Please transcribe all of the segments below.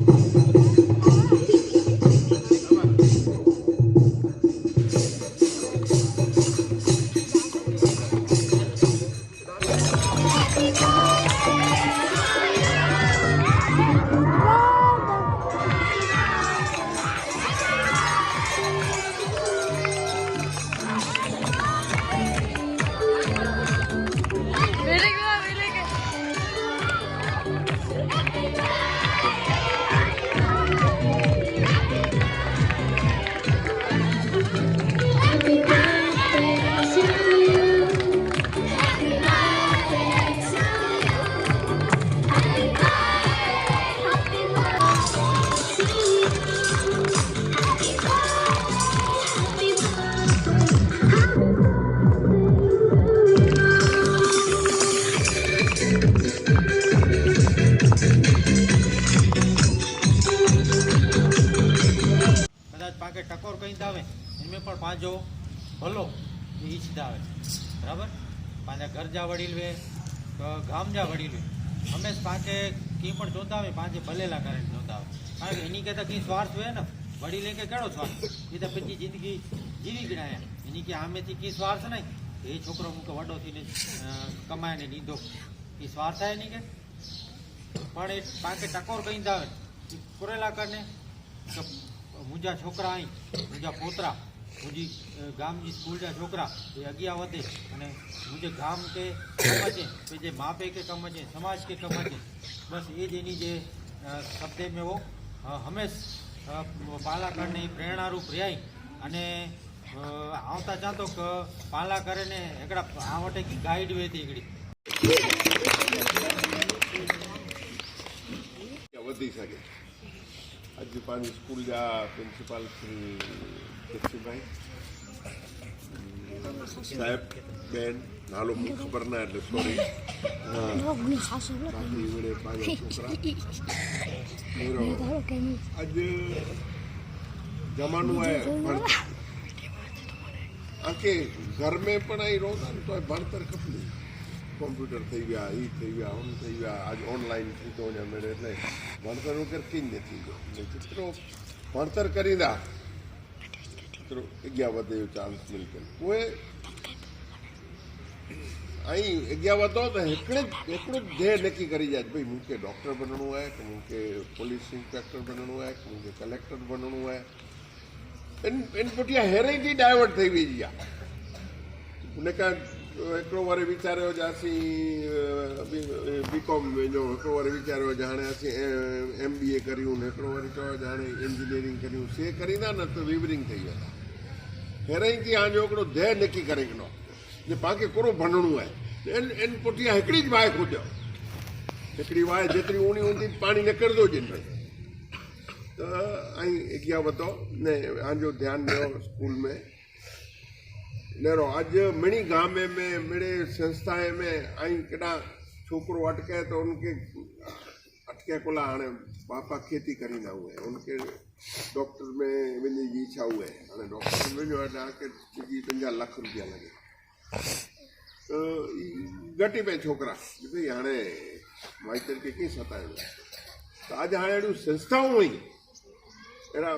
you પાકે ટકોર કઈ દાવે? એમાં પણ પાંજો ભલો એ ઈચ્છતા આવે બરાબર? પાંજા ઘર જા વડીલ વે ગામ જા વડીલ વે. હંમેશ પાંચે કંઈ પણ જોતા આવે પાંચે ભલેલા કરે જોતા આવે કારણ કે એની કહેતા કંઈ સ્વાર્થ હોય ને વડીલે કે કેળો સ્વાર્થ? એ તો પછી જિંદગી જીવી ગણાય એની કે આમેથી કંઈ સ્વાર્થ નહીં. એ છોકરો મૂકે વડો થઈને અ, કમાય ને લીધો. એ સ્વાર્થ થાય નહીં કે? પણ એ પાકે ટકોર કઈ દાવે? કોરેલા કરને મુંજા છોકરા અહીં મુંજા પોતરા. મુંજી ગામની સ્કૂલ જા છોકરા, એ અગિયા વધે. અને મુંજે ગામ કે સમજે, કે જે માપે કે સમજે, સમાજ કે સમજે, બસ એ જ એની જે શબ્દે મેં वो હંમેશ પાલાકરને પ્રેરણારૂપ રહ્યા અને આવતા ચાતો કે પાલાકરે એકડા આ વટે કી ગાઈડ વેતી એકડી. વધી શકે. આજે પાંચ સ્કૂલ જા પ્રિન્સિપાલ શ્રી દક્ષુભાઈ સાહેબ બેન નાલો મને ખબર ના એટલે સોરી બાકી વડે પાંચ છોકરા મેરો આજ જમાનું આય ભણતર આખે ઘર મેં પણ અહીં રહો ને તો ભણતર ખપલી કોમ્પ્યુટર થઈ ગયા એ થઈ ગયા ઓન થઈ ગયા, આજ ઓનલાઈન થતો ને અમે એટલે ભણતર વગર કઈ જ નથી ગયો? એટલે ચિત્રો ભણતર કરી દા. ચિત્રો અગિયાર વધે એવો ચાન્સ મિલકે કોઈ અહીં અગિયાર વધો તો એકડે જ એકડું જ ધ્યેય નક્કી કરી જાય ભાઈ મૂકે ડૉક્ટર બનવાનું હોય કે મૂકે પોલીસ ઇન્સ્પેક્ટર બનવાનું હોય કે મૂકે કલેક્ટર બનવાનું હોય. એન એન પોટિયા હેરેથી ડાયવર્ટ થઈ ગઈ हिकिड़ो वरी वीचारियो जासीं बी कॉम वेंदो हिकिड़ो वरी वीचारियो जा हाणे असीं एम बी ए करियूं हिकिड़ो वरी चयो जा हाणे इंजीनियरिंग करियूं से करींदा न त वीवरिंग ठही वेंदा पहिरियों ई कीअं हाणे हिकिड़ो देह निकी करे ॾिनो जे पाण खे कोरो भंडणो आहे इन इन पुठियां हिकिड़ी ज बाहि खुदियो हिकिड़ी वाहि जेतिरी ऊणी हूंदी पाणी न किरंदो जिन त ऐं अॻियां वधो ने पंहिंजो ध्यानु ॾियो स्कूल में नेरो अॼु मिणी गांव में में मिड़े संस्थाएं में आई केॾा छोकिरो अटके तो उनके अटके कोला हाणे पापा खेती करींदा हुए उनके डॉक्टर में वञण जी इच्छा हुए हाणे डॉक्टर में वञो आहे तव्हांखे जी पंजाह लख रुपया लॻे त ई घटि ई पए छोकिरा की भई हाणे माइटनि खे कीअं सताइणो त अॼु हाणे अहिड़ियूं संस्थाऊं आहिनि अहिड़ा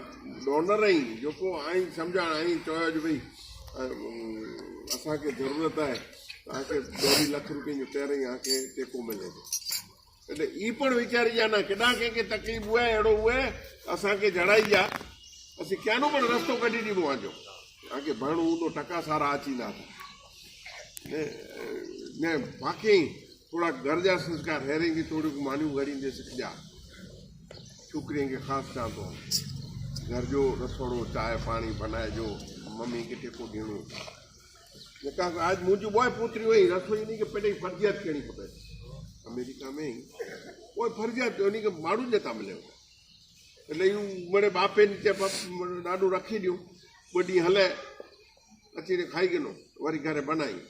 डोनर आहिनि जेको आहिनि सम्झाइण आहिनि चयो जो भई अम, असांखे ज़रूरत आहे तव्हांखे ॾोढी लख रुपियनि जो पहिरें ई तव्हांखे टेको मिले थो। એટલે એ પણ વિચારી જાય ના કેડા કે કે તકલીફ હોય અહેડો હોય અસાંકે જણાઈ જા પછી ક્યાંનો પણ રસ્તો કઢી ડીધો વાંજો કારણ કે ભણવું તો ટકા સારા આચી ના થાય ને બાકી થોડાક ગરજા સંસ્કાર હેરેંગી થોડીક માન્યું કરીને શીખજા છોકરીને ખાસ ચાલતો ઘર જો રસોડો ચાય પાણી બનાવજો મમ્મી કે ટેકો ઢીણું કારણ કે આજ મુજબ હોય પુત્રી હોય રસોઈની કે પેલી ફરજિયાત કેણી ખબર અમેરિકામાં કોઈ ફરજિયાત એની કે મારું જ તમે લેવું એટલે એવું મને બાપે ત્યાં નાનું રાખી દઉં બધી હલે. પછી ખાઈ ગયેલો. વળી ઘરે બનાવી.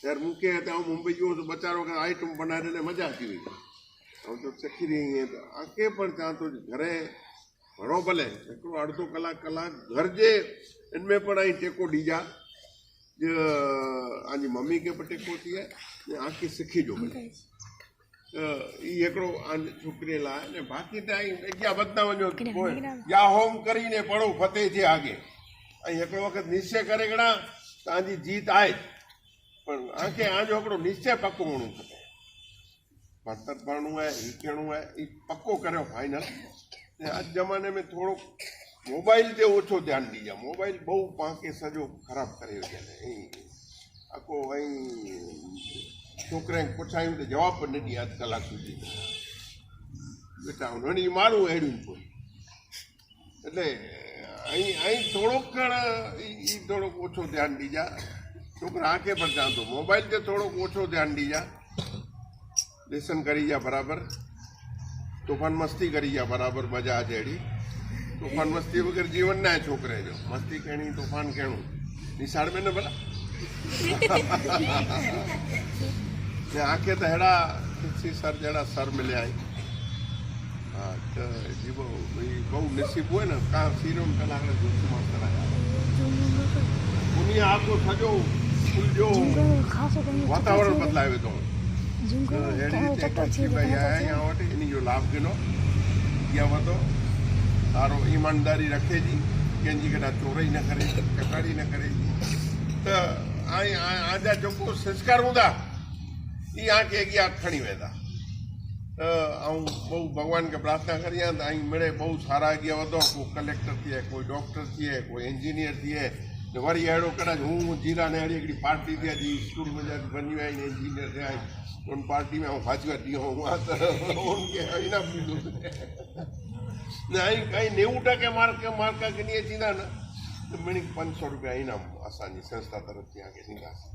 ત્યારે મૂકે ત્યાં હું મુંબઈ ગયો તો બચારો કે આઈટમ બનાવીને મજા આવતી હોય. આમ તો ચખી રહી આંકે પણ ત્યાં તો ઘરે ભણો ભલે. છોકરો અડધો કલાક કલાક ઘર જે એનમે પણ અહીં ટેકો ડીજા. આની મમ્મી કે પણ ટેકો થયા ને આખી શીખી જો ભલે એ એકડો આ છોકરી લા ને બાકી તો અહીં જગ્યા બધા વજો યા હોમ કરીને પડો ફતે જે આગે. અહીં એકડો વખત નિશ્ચય કરે ગણા તો આજી જીત આવે પણ આંખે આજો આપણો નિશ્ચય પાકો મણું ભણતરપણું હોય ઈ કેણું હોય એ પક્કો કર્યો ફાઇનલ ને આજ જમાને મેં થોડોક મોબાઈલ તે ઓછો ધ્યાન દીધા. મોબાઈલ બહુ પાંખે સજો ખરાબ કર્યો છે. અહીં આખો અહીં છોકરાને પૂછાયું તો જવાબ પણ નથી આજ કલાક સુધી. બેટા ઉનણી મારું હેડ્યું કોઈ એટલે અહીં અહીં થોડોક એ થોડોક ઓછો ધ્યાન દીધા. છોકરા આંખે પર જાણતો. મોબાઈલ તે થોડોક ઓછો ધ્યાન દીધા. લેસન કરી જા બરાબર. તોફાન મસ્તી કરી ગયા બરાબર મજા ચેડી તોફાન મસ્તી વગર જીવન ના છોકરે જો. મસ્તી કેણી તોફાન કેણું. નિશાળ બેન ભલા? ને આંખે તો હેડા સી સર જેડા સર મળ્યા હા તો એ બહુ બહુ નસીબ હોય ને કાં સીરો પેલા આપણે જોશું માસ્તર આવ્યા દુનિયા આખો થજો ફૂલજો. વાતાવરણ બદલાવે તો. એની જો લાભ ગયો ગયા તો સારો ઈમાનદારી રાખે છે કેની કદા ચોરાઈ ન કરે કટાડી ન કરે તો આજા જોકો સંસ્કાર હુંદા એ આંખ એક યાદ ખણી વેદા હું બહુ ભગવાન કે પ્રાર્થના કરીએ તો અહીં મળે બહુ સારા ગયા વધો કોઈ કલેક્ટર થઈએ કોઈ ડૉક્ટર થઈએ કોઈ એન્જિનિયર થઈએ तो वरी अड़ो कॾहिं हू जीरा ने अड़ी एक पार्टी थी अभी स्कूल में बनी विया इंजीनियर थिया आई उन पार्टी में ऐं फाजूअ ॾींहुं हुआ त उनखे इनाम ॾींदुसि न के ऐं नेऊं टके मार्क मार्क मिणी पंज सौ रुपया इनाम असांजी संस्था तरफ़ से आगे ॾींदासीं